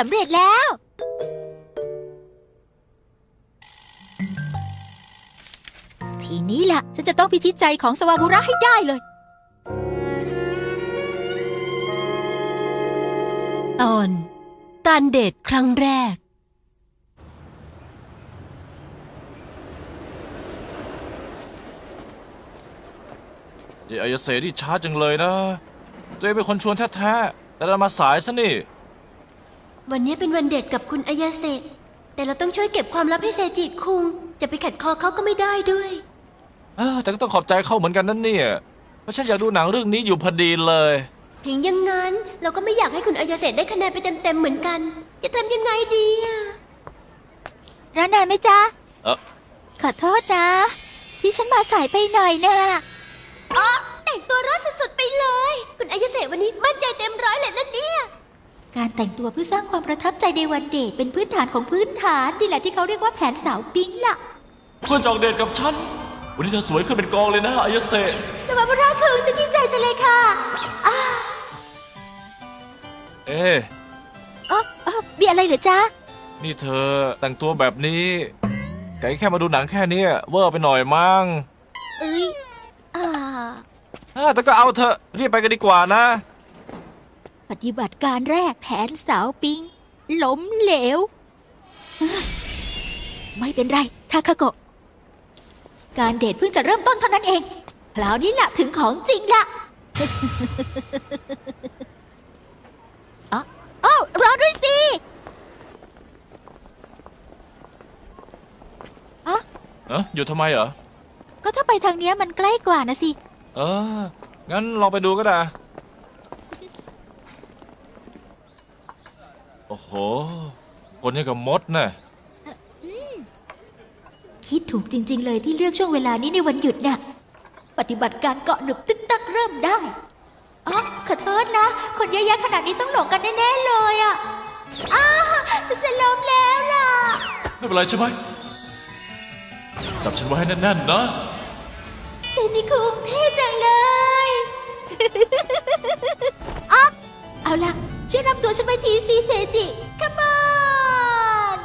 สำเร็จแล้ว ทีนี้ล่ะ ฉันจะต้องพิชิตใจของสวาบุระให้ได้เลย ตอน การเดทครั้งแรกนี่อายาเสที่ช้าจังเลยนะ ตัวเองเป็นคนชวนแท้ๆแต่เรามาสายซะนี่ วันนี้เป็นวันเดทกับคุณอายาเซะแต่เราต้องช่วยเก็บความลับให้เซจิคุง จะไปขัดคอเขาก็ไม่ได้ด้วยเออแต่ก็ต้องขอบใจเขาเหมือนกันนั่นเนี่ย เพราะฉันอยากดูหนังเรื่องนี้อยู่พอดีเลย ถึงอยังงั้น เราก็ไม่อยากให้คุณอายาเซะได้คะแนนไปเต็มๆเหมือนกัน จะทำยังไงดีอะร้านไหนไหมจ๊ะ เอ่อ ขอโทษนะ ที่ฉันมาสายไปหน่อยนะอ๋อแต่งตัวรอดสุดๆไปเลย คุณอายาเซะวันนี้มั่นใจเต็มร้อยเลยนั่นเนี่ย การแต่งตัวเพื่อสร้างความประทับใจในวันเดทเป็นพื้นฐานของพื้นฐานนี่แหละที่เขาเรียกว่าแผนสาวปิ๊งล่ะเพื่อนจองเดทกับฉัน วันนี้เธอสวยขึ้นเป็นกองเลยนะอายาเสแต่ว่าพวกเราคือจะดีใจจังเลยค่ะเอ๊ะอ๋ออ๋อมีอะไรเหรอจ๊ะ นี่เธอแต่งตัวแบบนี้ไก่แค่มาดูหนังแค่เนี้ยเวอร์ไปหน่อยมั้งเอ้ยอ่าอะแต่ก็เอาเถอะรีบไปกันดีกว่านะ ปฏิบัติการแรกแผนสาวปิงล้มเหลว ไม่เป็นไรทาคาโกะ การเดทเพิ่งจะเริ่มต้นเท่านั้นเองคราวนี้แหละถึงของจริงละอ๋ออ้าวรอด้วยสิเอ๊ะอยู่ทำไมเหรอ ก็ถ้าไปทางเนี้ยมันใกล้กว่านะสิ เออ งั้นลองไปดูก็ได้ โอ้โห คนยังกับมดน่ะคิดถูกจริง ๆ เลยที่เลือกช่วงเวลานี้ในวันหยุดน่ะปฏิบัติการเกาะหนึบตึกตักเริ่มได้อ๋อขอโทษนะ คนเยอะแยะขนาดนี้ต้องหลงกันแน่ๆเลยอะอ้าฉันจะล้มแล้วล่ะ ไม่เป็นไรใช่ไหมจับฉันไว้ให้แน่นๆนะเซจิคุงเท่จังเลย อ๊ะเอาล่ะ ช่วยรับตัวฉันไปทีซีเซจิคัมอน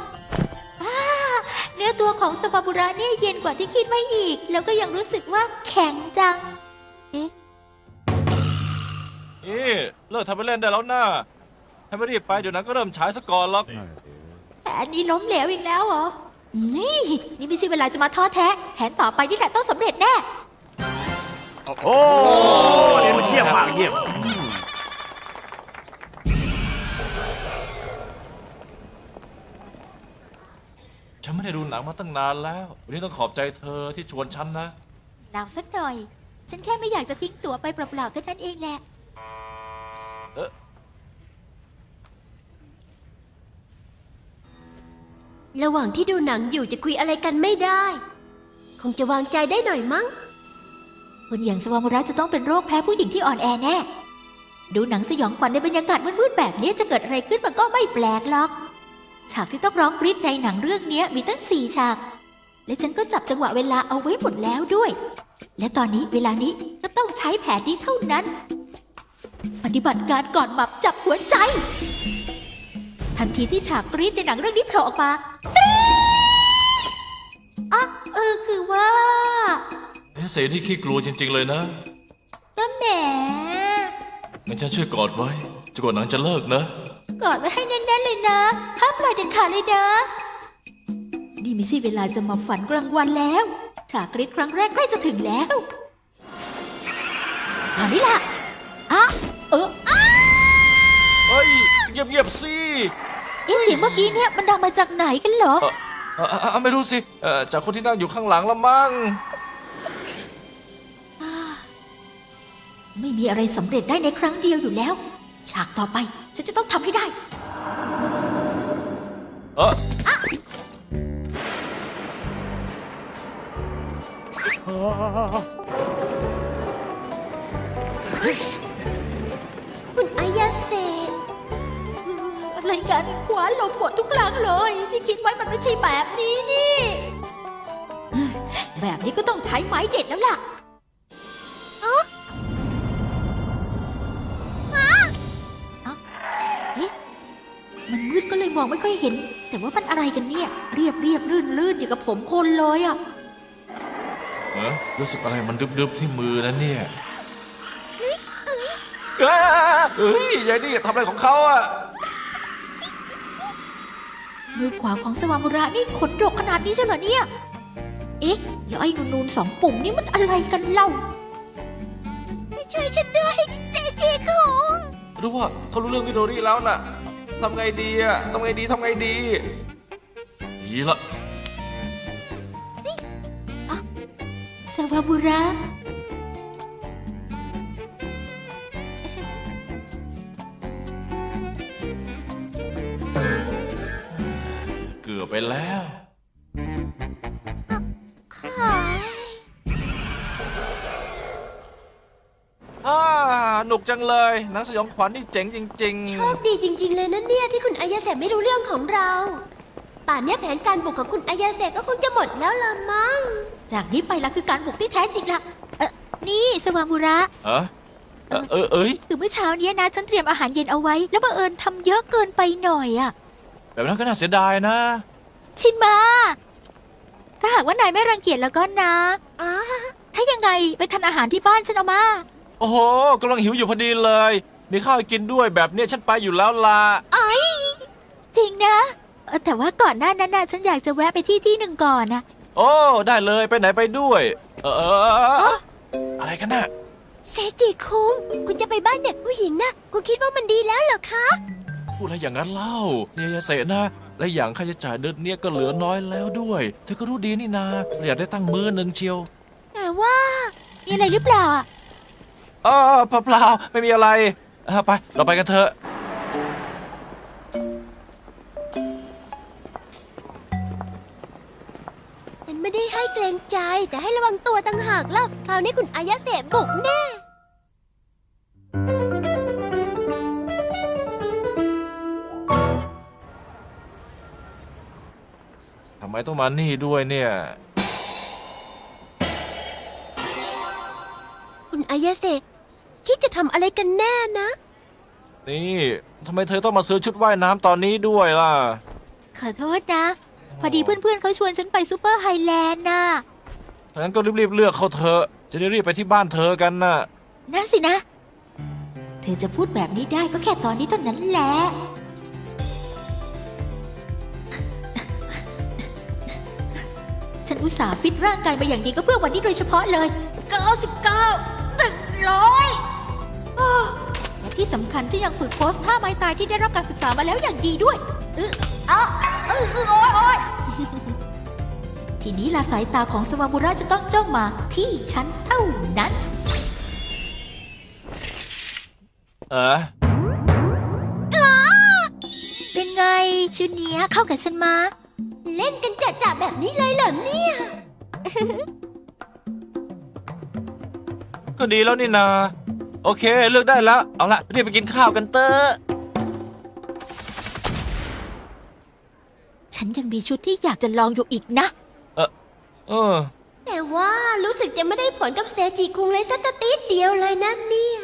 เนื้อตัวของสปาบุระเนี่ยเย็นกว่าที่คิดไว้อีก แล้วก็ยังรู้สึกว่าแข็งจัง เอ๊ะนี่เลิกทำไปเล่นได้แล้วนะให้ไม่รีบไปเดี๋ยวหนั้นก็เริ่มฉายซะก่อนหรอก แผนนี้ล้มเหลวอีกแล้วเหรอ นี่ นี่ไม่ใช่เวลาจะมาท้อแท้ แผนต่อไปนี่แหละต้องสำเร็จแน่ โอ้เยี่ยมมากเยี่ยม นไม่ได้ดูหนังมาตั้งนานแล้ว วันนี้ต้องขอบใจเธอที่ชวนฉันนะเราสักหน่อย ฉันแค่ไม่อยากจะทิ้งตั๋วไปเปล่าๆเท่านั้นเองแหละระหว่างที่ดูหนังอยู่จะคุยอะไรกันไม่ได้ คงจะวางใจได้หน่อยมั้ง คนอย่างสวามุระจะต้องเป็นโรคแพ้ผู้หญิงที่อ่อนแอแน่ ดูหนังสยองขวัญในบรรยากาศมืดๆแบบนี้จะเกิดอะไรขึ้นมันก็ไม่แปลกหรอก ฉากที่ต้องร้องกรี๊ดในหนังเรื่องนี้มีตั้งสี่ฉาก และฉันก็จับจังหวะเวลาเอาไว้หมดแล้วด้วย และตอนนี้เวลานี้ก็ต้องใช้แผนนี้เท่านั้น ปฏิบัติการก่อนหมับจับหัวใจ ทันทีที่ฉากกรี๊ดในหนังเรื่องนี้โผล่ออกมากรี๊ดอะเออคือว่าเอ๊ะเสนี่ขี้กลัวจริง ๆ เลยนะก็แหมงั้นฉันช่วยกอดไว้จนกว่าหนังจะเลิกนะ กอดไว้ให้แน่นๆเลยนะห้ามปล่อยเด็ดขาดเลยนะ นี่ไม่ใช่เวลาจะมาฝันกลางวันแล้ว ฉากกรีดครั้งแรกใกล้จะถึงแล้วตอนนี้ล่ะอะเอออะเฮ้ยเงียบๆสิเอ๊ะเสียงเมื่อกี้เนี่ยมันดังมาจากไหนกันเหรอ เออเออเออไม่รู้สิเออจากคนที่นั่งอยู่ข้างหลังละมั้งไม่มีอะไรสำเร็จได้ในครั้งเดียวอยู่แล้ว ฉากต่อไปฉันจะต้องทำให้ได้ เออคุณอายาเซะอะไรกันขวาลมหมดทุกครั้งเลย ที่คิดไว้มันไม่ใช่แบบนี้นี่ แบบนี้ก็ต้องใช้ไม้เด็ดแล้วล่ะ มืดก็เลยมองไม่ค่อยเห็น แต่ว่ามันอะไรกันเนี่ย เรียบเรียบลื่นลื่นอย่างกับผมคนเลยอะเออรู้สึกอะไรมันดึบๆที่มือนะเนี่ยเอ้ยเอ้ยยายนี่ทำอะไรของเขาอะมือขวาของสวามุระนี่ขนดกขนาดนี้ใช่เหรอเนี่ย เอ๊ะ แล้วไอ้นูนๆสองปุ่มนี่มันอะไรกันเล่าช่วยฉันด้วยเซจิคุงรู้ว่าเขารู้เรื่องมิโดริแล้วน่ะ ทำไงดีอะทำไงดีทำไงดีดีละสวามุระเกือบไปแล้ว จังเลยหนังสยองขวัญนี่เจ๋งจริง โชคดีจริง ๆ เลยนะเนี่ยที่คุณอายาเสะไม่รู้เรื่องของเรา ป่านเนี้ยแผนการบุกของคุณอายาเสะก็คงจะหมดแล้วละมั้ง จากนี้ไปละคือการบุกที่แท้จริงละเออนี่สวามุระๆฮะเอ่อเออเอ้ย คือเมื่อเช้าเนี้ยนะฉันเตรียมอาหารเย็นเอาไว้ แล้วบังเอิญทำเยอะเกินไปหน่อยอะแบบนั้นก็น่าเสียดายนะ ชิมา ถ้าหากว่านายไม่รังเกียจแล้วก็นะ อ้า ถ้ายังไงไปทานอาหารที่บ้านฉันเอามา โอ้โหกำลังหิวอยู่พอดีเลย มีข้าวให้กินด้วยแบบเนี้ยฉันไปอยู่แล้วล่ะจริงนะเออแต่ว่าก่อนหน้านั้นนะฉันอยากจะแวะไปที่ที่หนึ่งก่อนนะโอ้ได้เลยไปไหนไปด้วย เออเออเออเอออะไรกันน่ะเซจิคุงคุณจะไปบ้านเด็กผู้หญิงนะ คุณคิดว่ามันดีแล้วเหรอคะ พูดอะไรอย่างนั้นเล่าเนี่ยอย่าเสะนะและอย่างค่าใช้จ่ายเดือนเนี้ยก็เหลือน้อยแล้วด้วยเธอก็รู้ดีนี่นาประหยัดได้ตั้งมื้อหนึ่งเชียว แต่ว่า มีอะไรหรือเปล่าอะ เออเปล่าๆไม่มีอะไรเออไป เราไปกันเถอะฉันไม่ได้ให้เกรงใจแต่ให้ระวังตัวต่างหากเล่าคราวนี้คุณอายาเสะบุกแน่ ทำไมต้องมานี่ด้วยเนี่ยคุณอายาเสะ คิดจะทำอะไรกันแน่นะ นี่ทำไมเธอต้องมาซื้อชุดว่ายน้ำตอนนี้ด้วยล่ะ ขอโทษนะ พอดีเพื่อนๆเขาชวนฉันไปซูเปอร์ไฮแลนด์น่ะงั้นก็รีบๆเลือกเขาเถอะจะได้รีบไปที่บ้านเธอกันน่ะ นั่นสินะ เธอจะพูดแบบนี้ได้ก็แค่ตอนนี้เท่านั้นแหละ ฉันอุตส่าห์ฟิตร่างกายมาอย่างดีก็เพื่อวันนี้โดยเฉพาะเลย 99 ตึงร้อย และที่สำคัญฉันยังฝึกโพสท่าไม้ตายที่ได้รับการศึกษามาแล้วอย่างดีด้วยเอออะเออเออโอยโอยทีนี้ลาสายตาของสวามุระจะต้องจ้องมาที่ฉันเท่านั้น เออเป็นไงชุดเนี้ยเข้ากับฉันมา เล่นกันจัดๆแบบนี้เลยเหรอเนี่ย ก็ดีแล้วนี่นา โอเค เลือกได้แล้ว เอาละรีบไปกินข้าวกันเตอะฉันยังมีชุดที่อยากจะลองอยู่อีกนะ เออ แต่ว่ารู้สึกจะไม่ได้ผลกับเซจิคุงเลยสักกระติดเดียวเลยนะเนี่ย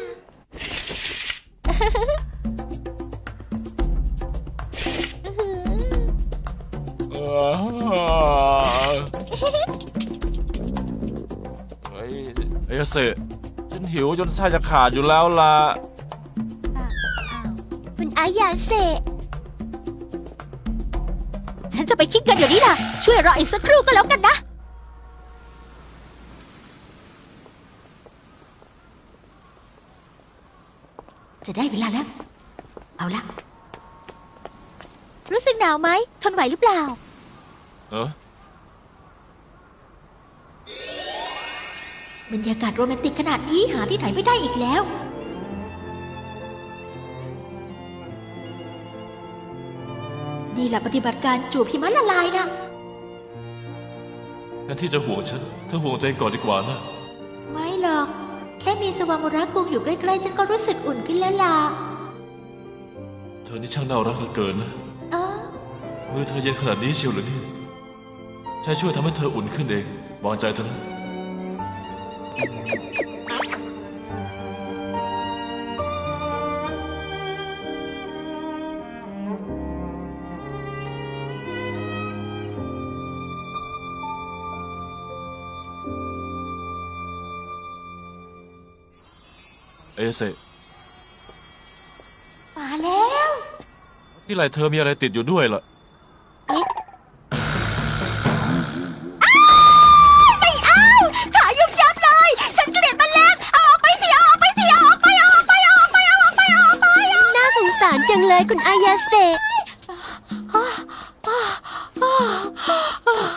เออเฮ้ยเฮ้ยเสะฉัน หิวจนไส้จะขาดอยู่แล้วล่ะคุณอายาเสะฉันจะไปคิดกันเดี๋ยวนี้ล่ะ ช่วยรออีกสักครู่ก็แล้วกันนะ จะได้เวลาแล้ว เอาละ รู้สึกหนาวไหม ทนไหวหรือเปล่า เออ บรรยากาศโรแมนติกขนาดนี้หาที่ไหนไม่ได้อีกแล้ว นี่แหละปฏิบัติการจูบหิมะละลายนะแทนที่จะห่วงฉันเธอห่วงตัวเองก่อนดีกว่านะ ไม่หรอก แค่มีสวามุระคุงอยู่ใกล้ๆ ฉันก็รู้สึกอุ่นขึ้นแล้วล่ะ เธอนี่ช่างน่ารักเหลือเกินนะอ๋อมือเธอเย็นขนาดนี้เชียวเหรือเนี่ยฉันช่วยทำให้เธออุ่นขึ้นเองวางใจเถอะนะ เอเซมาแล้ว ที่ไหลเธอมีอะไรติดอยู่ด้วยล่ะ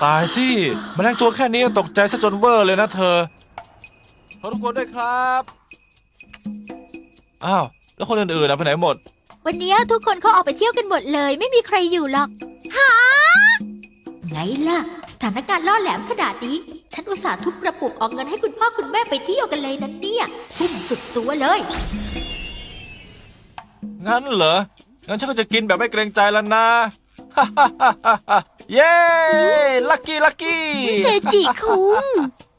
ตายสิแมลงตัวแค่นี้ตกใจซะจนเวอร์เลยนะเธอขอทุกคนด้วยครับ อ้าว แล้วคนอื่นๆอะไปไหนหมด วันนี้ทุกคนเขาออกไปเที่ยวกันหมดเลย ไม่มีใครอยู่หรอกหาไงล่ะ สถานการณ์ล่อแหลมขนาดนี้ ฉันอุตส่าห์ทุบกระปุกออกเงินให้คุณพ่อคุณแม่ไปเที่ยวกันเลยนั้นเนี่ยทุ่มสุดตัวเลย งั้นเหรอ งั้นฉันก็จะกินแบบไม่เกรงใจแล้วนะ เย้ลัคกี้ลัคกี้เซจิคุง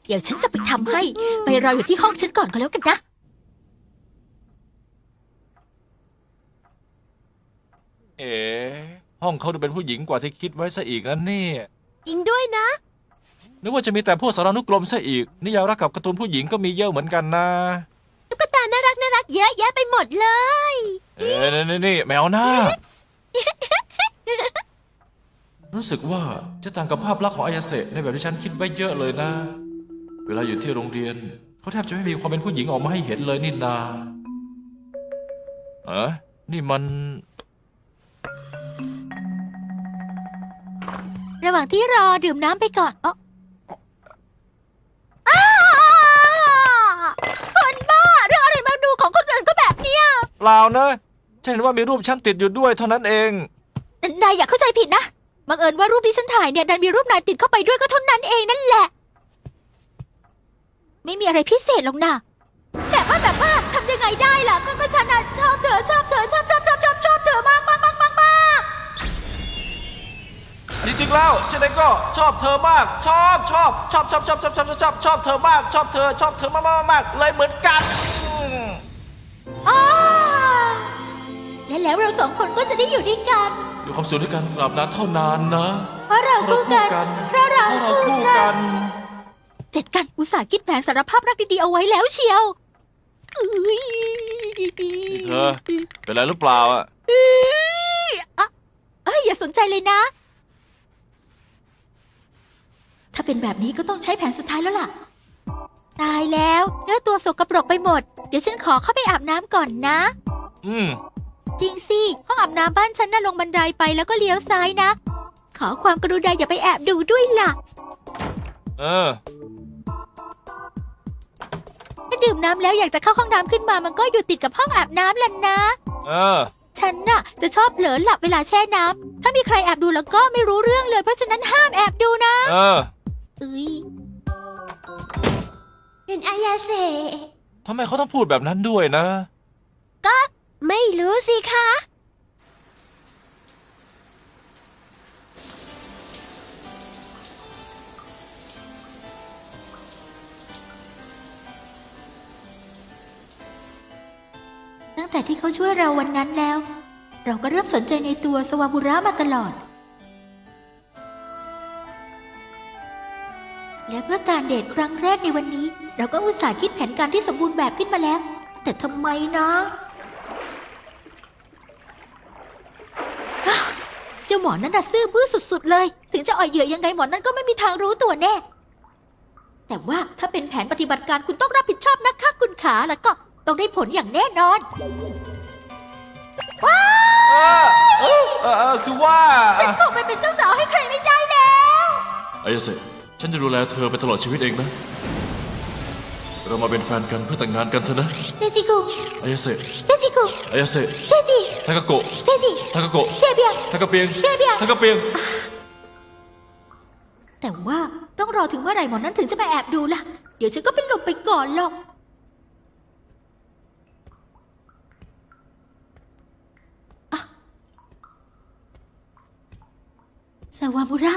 เดี๋ยวฉันจะไปทำให้ ไปรออยู่ที่ห้องฉันก่อนก็แล้วกันนะ เอ๋ห้องเขาดูเป็นผู้หญิงกว่าที่คิดไว้ซะอีกนะเนี่ย ยิงด้วยนะ นึกว่าจะมีแต่พวกสารานุกรมซะอีก นิยายรักกับการ์ตูนผู้หญิงก็มีเยอะเหมือนกันนะ ตุ๊กตาน่ารักน่ารักเยอะแยะไปหมดเลย เอ๊ะนี่นี่นี่แมวหน้า รู้สึกว่าจะต่างกับภาพลักษณ์ของอายาเสะในแบบที่ฉันคิดไว้เยอะเลยนะ เวลาอยู่ที่โรงเรียนเขาแทบจะไม่มีความเป็นผู้หญิงออกมาให้เห็นเลยนี่นา เอะนี่มัน ระหว่างที่รอดื่มน้ำไปก่อนเอ๋อคนบ้าเรื่องอะไรมาดูของคนอื่นก็แบบเนี้ยเปล่านะฉันเห็นว่ามีรูปฉันติดอยู่ด้วยเท่านั้นเอง นายอย่าเข้าใจผิดนะ บังเอิญว่ารูปที่ฉันถ่ายเนี่ยดันมีรูปนายติดเข้าไปด้วยก็เท่านั้นเองนั่นแหละ ไม่มีอะไรพิเศษหรอกนะแต่ว่าแบบว่าทำยังไงได้ล่ะ ก็ก็ฉันน่ะชอบเธอชอบเธอชอบชอบชอบชอบชอบเธอมากมากมากมากมากจริงๆแล้วฉันเองก็ชอบเธอมาก ชอบชอบชอบชอบชอบชอบชอบชอบชอบเธอมาก ชอบเธอชอบเธอมากมากมากเลยเหมือนกันอ้า และแล้วเราสองคนก็จะได้อยู่ด้วยกัน อยู่ความสุขด้วยกันตราบนานเท่านานนะ เพราะเราเพราะคู่เรากัคู่นกัน เพราะเราเพราะเราคู่คู่กักันนเสร็จกันอุตส่าห์คิดแผนสารภาพรักดีๆเอาไว้แล้วเชียวอุ๊ยนี่เธอ เป็นไรหรือเปล่าอะอะเอ้ยอย่าสนใจเลยนะ ถ้าเป็นแบบนี้ก็ต้องใช้แผนสุดท้ายแล้วล่ะ ตายแล้วเนื้อตัวสกปรกไปหมด เดี๋ยวฉันขอเข้าไปอาบน้ำก่อนนะ อืม จริงสิ ห้องอาบน้ำบ้านฉันน่ะลงบันไดไปแล้วก็เลี้ยวซ้ายนะ ขอความกรุณาอย่าไปแอบดูด้วยล่ะ เออ ถ้าดื่มน้ำแล้วอยากจะเข้าห้องน้ำขึ้นมามันก็อยู่ติดกับห้องอาบน้ำล่ะนะ เออ ฉันน่ะจะชอบเผลอหลับเวลาแช่น้ำถ้ามีใครแอบดูแล้วก็ไม่รู้เรื่องเลย เพราะฉะนั้นห้ามแอบดูนะเออเอ้ยคุณอายาเซ ทำไมเขาต้องพูดแบบนั้นด้วยนะ ไม่รู้สิคะ ตั้งแต่ที่เขาช่วยเราวันนั้นแล้ว เราก็เริ่มสนใจในตัวสวาบุระมาตลอด และเพื่อการเดทครั้งแรกในวันนี้ เราก็อุตส่าห์คิดแผนการที่สมบูรณ์แบบขึ้นมาแล้ว แต่ทำไมนะอ้าว เจ้าหมอนั้นน่ะซื่อบื้อสุด ๆ เลย ถึงจะอ่อยเหยื่อยังไงหมอนั้นก็ไม่มีทางรู้ตัวแน่ แต่ว่าถ้าเป็นแผนปฏิบัติการคุณต้องรับผิดชอบนะคะคุณขาแล้วก็ต้องได้ผลอย่างแน่นอนเออเออเออเออคือว่าฉันคงไปเป็นเจ้าสาวให้ใครไม่ได้แล้ว อายาเสะฉันจะดูแลเธอไปตลอดชีวิตเองนะ เรามาเป็นแฟนกันเพื่อแต่งงานกันเถอะนะเซจิคุอายาเสะเซจิคุอายาเสะเซจิทากาโกะเซจิทากาโกะเซเบียทากาเปียงเซเบียทากาเปียง แต่ว่าต้องรอถึงเมื่อไหร่หมอนั้นถึงจะมาแอบดูล่ะ เดี๋ยวฉันก็เป็นลมไปก่อนหรอกอะสวามุระ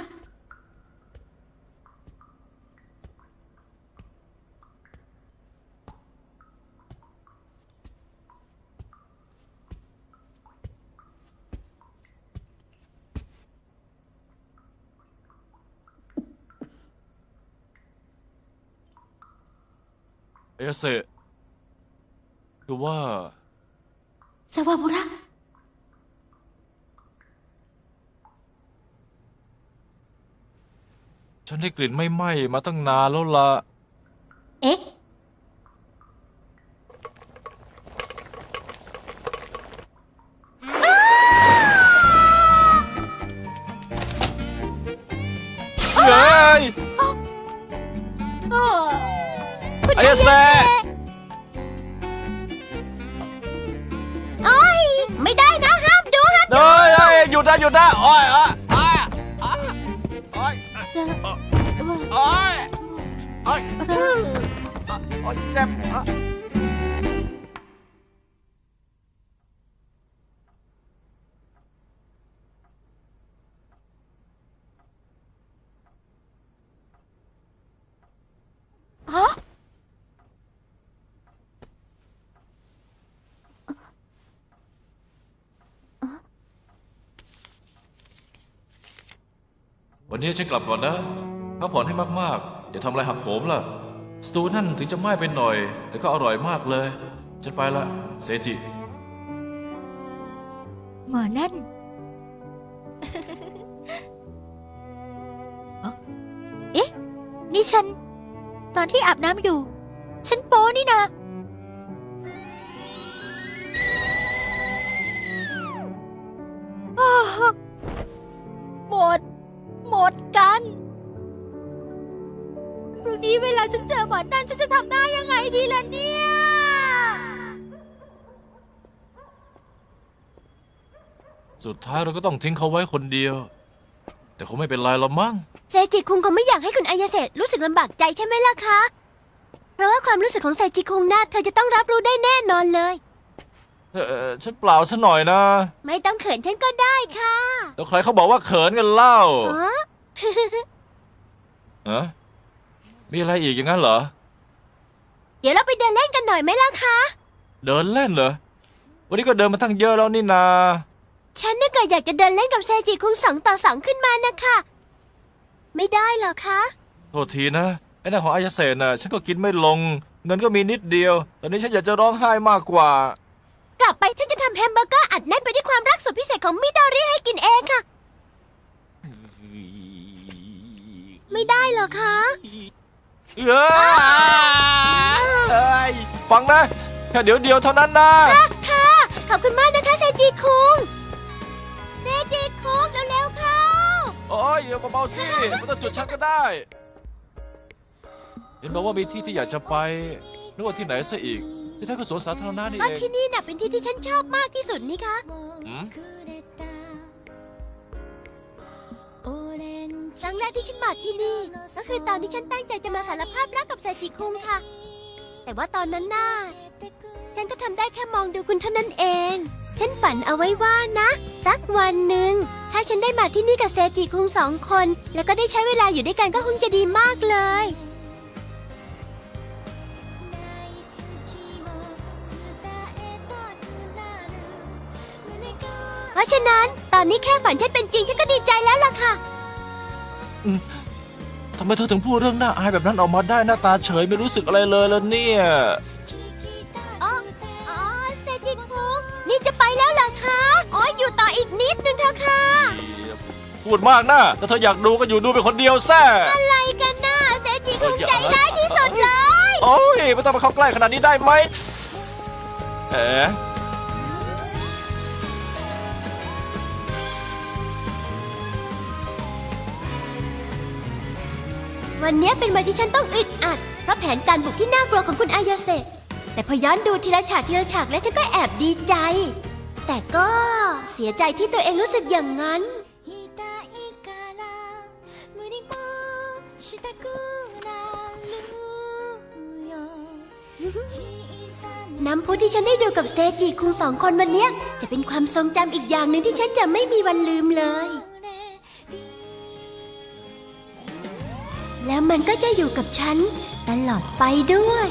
อายาเสะคือคือว่าสวามุระ ฉันได้กลิ่นไม่ไหม้มาตั้งนานแล้วล่ะ เอ๊ะ ดนะหยุดนะโอ้ยอะอะอะโอ้ยสวาโอ้ยโอ้ยโอ้ยเจ็บ วันนี้ฉันกลับก่อนนะพักผ่อนให้มากๆอย่าทำอะไรหักโหมล่ะ สตูนั่นถึงจะไหม้ไปหน่อย แต่ก็อร่อยมากเลย ฉันไปละ เซจิ หมอนั่น เอ๊ะ นี่ฉัน ตอนที่อาบน้ำอยู่ ฉันโป้นี่นะ เวลาฉันเจอหมอนั่นฉันจะทำหน้ายังไงดีล่ะเนี่ย สุดท้ายเราก็ต้องทิ้งเขาไว้คนเดียว แต่คงไม่เป็นไรหรอกมั้ง เซจิคุงคงไม่อยากให้คุณอายาเสะรู้สึกลำบากใจใช่ไหมล่ะคะ เพราะว่าความรู้สึกของเซจิคุงน่าเธอจะต้องรับรู้ได้แน่นอนเลย เออเออฉันเปล่าซะหน่อยนะ ไม่ต้องเขินฉันก็ได้ค่ะแล้วใครเขาบอกว่าเขินกันเล่าอ๋อ เอะ มีอะไรอีกอย่างนั้นเหรอ เดี๋ยวเราไปเดินเล่นกันหน่อยไหมล่ะคะ เดินเล่นเหรอ วันนี้ก็เดินมาตั้งเยอะแล้วนี่นา ฉันน่ะเกิดอยากจะเดินเล่นกับเซจิคุงสองต่อสองขึ้นมานะคะ ไม่ได้เหรอคะ โทษทีนะไอ้นั่นของอายาเซนน่ะ ฉันก็กินไม่ลง เงินก็มีนิดเดียว ตอนนี้ฉันอยากจะร้องไห้มากกว่า กลับไปฉันจะทำแฮมเบอร์เกอร์อัดแน่นไปด้วยความรักสุดพิเศษของมิโดริให้กินเองค่ะ ไม่ได้เหรอคะ เอ้ยฟังนะแค่เดี๋ยวเดียวเท่านั้นนะ ค่ะ ขอบคุณมากนะคะเซจิคุงเซจิคุงเร็วๆเข้า โอ้ยอย่าเบาๆสิไม่ต้องจุดชักก็ได้ เห็นบอกว่ามีที่ที่อยากจะไปนึกว่าที่ไหนซะอีกที่แท้ก็สวนสาธารณะนี่ก็เองที่นี่น่ะเป็นที่ที่ฉันชอบมากที่สุดนี่คะ หืม ครั้งแรกที่ฉันมาที่นี่ ก็คือตอนที่ฉันตั้งใจจะมาสารภาพรักกับเซจิคุงค่ะ แต่ว่าตอนนั้นน่ะฉันก็ทำได้แค่มองดูคุณเท่านั้นเอง ฉันฝันเอาไว้ว่านะ สักวันหนึ่ง ถ้าฉันได้มาที่นี่กับเซจิคุงสองคน แล้วก็ได้ใช้เวลาอยู่ด้วยกันก็คงจะดีมากเลย เพราะฉะนั้นตอนนี้แค่ฝันฉันเป็นจริงฉันก็ดีใจแล้วล่ะค่ะ ทำไมเธอถึงพูดเรื่องน่าอายแบบนั้นออกมาได้หน้าตาเฉยไม่รู้สึกอะไรเลยล่ะเนี่ย อ๋ออ๋อเซจิคุงนี่จะไปแล้วเหรอคะโอ้ยอยู่ต่ออีกนิดนึงเถอะค่ะ พูดมากนะถ้าเธออยากดูก็อยู่ดูเป็นคนเดียวแซ่อะไรกันน่ะเซจิคุงใจร้ายที่สุดเลย โอ้ยไม่ต้องมาเข้าใกล้ขนาดนี้ได้ไหมเอ๋ วันนี้เป็นวันที่ฉันต้องอึดอัดเพราะแผนการบุกที่น่ากลัวของคุณอายาเซะแต่พอย้อนดูทีละฉากทีละฉากแล้วฉันก็แอบดีใจ แต่ก็เสียใจที่ตัวเองรู้สึกอย่างนั้นน้ำพุที่ฉันได้ดูกับเซจิคุงสองคนวันเนี้ยจะเป็นความทรงจำอีกอย่างหนึ่งที่ฉันจะไม่มีวันลืมเลย มันก็จะอยู่กับฉันตลอดไปด้วย